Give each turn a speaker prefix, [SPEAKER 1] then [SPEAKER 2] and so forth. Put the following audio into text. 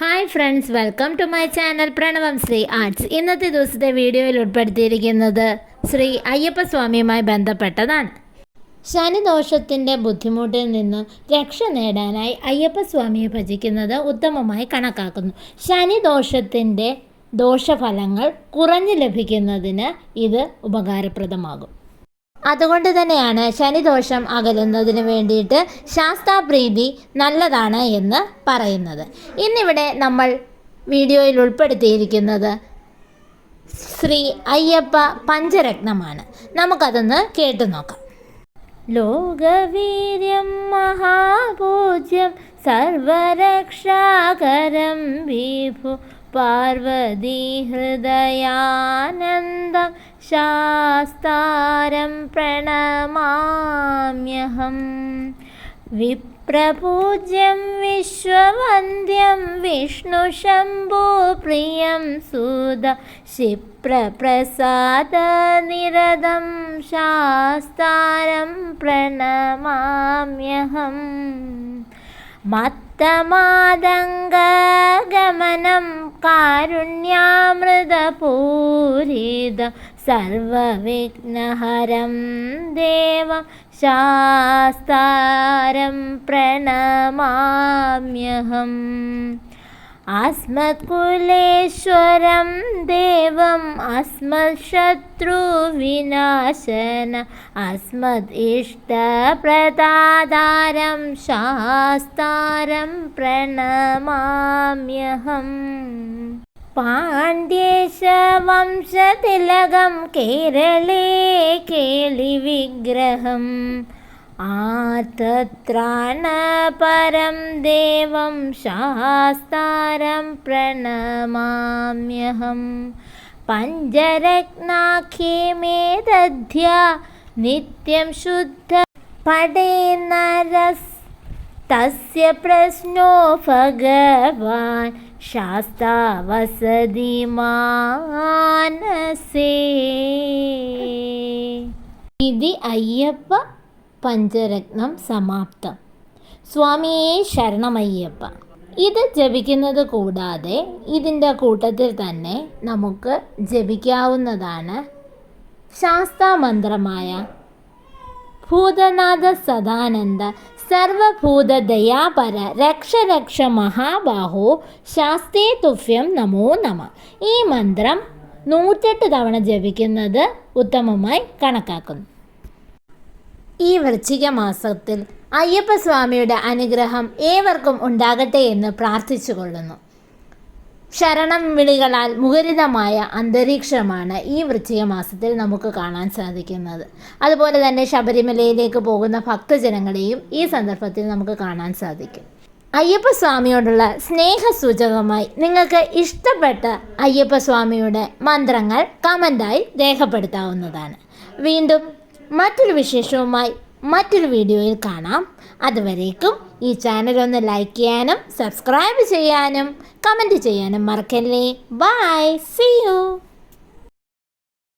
[SPEAKER 1] Hi friends welcome to my channel Pranavam Sree arts ഇന്നത്തെ ദിവസത്തെ വീഡിയോയിൽ ഉൾപ്പെടുത്തിയിരിക്കുന്നത് ശ്രീ അയ്യപ്പസ്വാമിയുമായി ബന്ധപ്പെട്ടതാണ്. ശനിദോഷത്തിന്റെ ബുദ്ധിമുട്ടിൽ നിന്ന് രക്ഷ നേടാനായി അയ്യപ്പസ്വാമിയെ ഭജിക്കുന്നത് ഉത്തമമായി കണക്കാക്കുന്നു. ശനിദോഷത്തിന്റെ ദോഷഫലങ്ങൾ കുറഞ്ഞു ലഭിക്കുന്നതിന് ഇത് ഉപകാരപ്രദമാകും. അതുകൊണ്ട് തന്നെയാണ് ശനിദോഷം അകലുന്നതിന് വേണ്ടിയിട്ട് ശാസ്താപ്രീതി നല്ലതാണ് എന്ന് പറയുന്നത്. ഇന്നിവിടെ നമ്മൾ വീഡിയോയിൽ ഉൾപ്പെടുത്തിയിരിക്കുന്നത് ശ്രീ അയ്യപ്പ പഞ്ചരത്നമാണ്. നമുക്കതൊന്ന് കേട്ടു നോക്കാം. ലോകവീര്യം മഹാപൂജ്യം സർവരക്ഷാകരം വിഭു പാർവതി ഹൃദയാനന്ദം ശാസ്താരം പ്രണമാമ്യഹം വിപ്രപൂജ്യം വിശ്വവന്ദ്യം വിഷ്ണുശംഭുപ്രിയം സുത ക്ഷിപ്രപ്രസാദനിരതം ശാസ്താരം പ്രണമാമ്യഹം. മത്തമാതംഗമനം കാരുണ്യാമൃതപൂരിതം സർവവിഘ്നഹരം ദേവം ശാസ്താരം പ്രണമാമ്യഹം. അസ്മത്കുലേശ്വരം ദേവം അസ്മത് ശത്രുവിനാശന അസ്മത് ഇഷ്ടപ്രദാതാരം ശാസ്താരം പ്രണമാമ്യഹം. പാണ്ഡ്യേശവംശതിലകം കേരളേ കേളിവിഗ്രഹം केलिविग्रहम् आतत्राणपरं देवं शास्तारं प्रणमाम्यहं पञ्चरत्नाख्ये मे दध्या नित्यं शुद्ध पडे नरस् तस्य प्रश्नो भगवान् शास्ता वसति मानसे इति अय्यप्प പഞ്ചരത്നം സമാപ്തം. സ്വാമിയെ ശരണമയ്യപ്പ. ഇത് ജപിക്കുന്നത് കൂടാതെ ഇതിന്റെ കൂട്ടത്തിൽ തന്നെ നമുക്ക് ജപിക്കാവുന്നതാണ് ശാസ്താമന്ത്രമായ ഭൂതനാഥ സദാനന്ദ രക്ഷ രക്ഷ മഹാബാഹോ ശാസ്തേ തുഫ്യം നമോ നമ. ഈ മന്ത്രം നൂറ്റെട്ട് തവണ ജപിക്കുന്നത് ഉത്തമമായി കണക്കാക്കുന്നു. ഈ വൃശ്ചിക മാസത്തിൽ അയ്യപ്പസ്വാമിയുടെ അനുഗ്രഹം ഏവർക്കും ഉണ്ടാകട്ടെ എന്ന് പ്രാർത്ഥിച്ചു കൊള്ളുന്നു ശരണം വിളികളാൽ മുഖരിതമായ അന്തരീക്ഷമാണ് ഈ വൃശ്ചിക മാസത്തിൽ നമുക്ക് കാണാൻ സാധിക്കുന്നത്. അതുപോലെ തന്നെ ശബരിമലയിലേക്ക് പോകുന്ന ഭക്തജനങ്ങളെയും ഈ സന്ദർഭത്തിൽ നമുക്ക് കാണാൻ സാധിക്കും. അയ്യപ്പസ്വാമിയോടുള്ള സ്നേഹസൂചകമായി നിങ്ങൾക്ക് ഇഷ്ടപ്പെട്ട അയ്യപ്പസ്വാമിയുടെ മന്ത്രങ്ങൾ കമന്റായി രേഖപ്പെടുത്താവുന്നതാണ്. വീണ്ടും മറ്റൊരു വിശേഷവുമായി മറ്റൊരു വീഡിയോയിൽ കാണാം. അതുവരേക്കും ഈ ചാനൽ ഒന്ന് ലൈക്ക് ചെയ്യാനും സബ്സ്ക്രൈബ് ചെയ്യാനും കമന്റ് ചെയ്യാനും മറക്കല്ലേ. By C U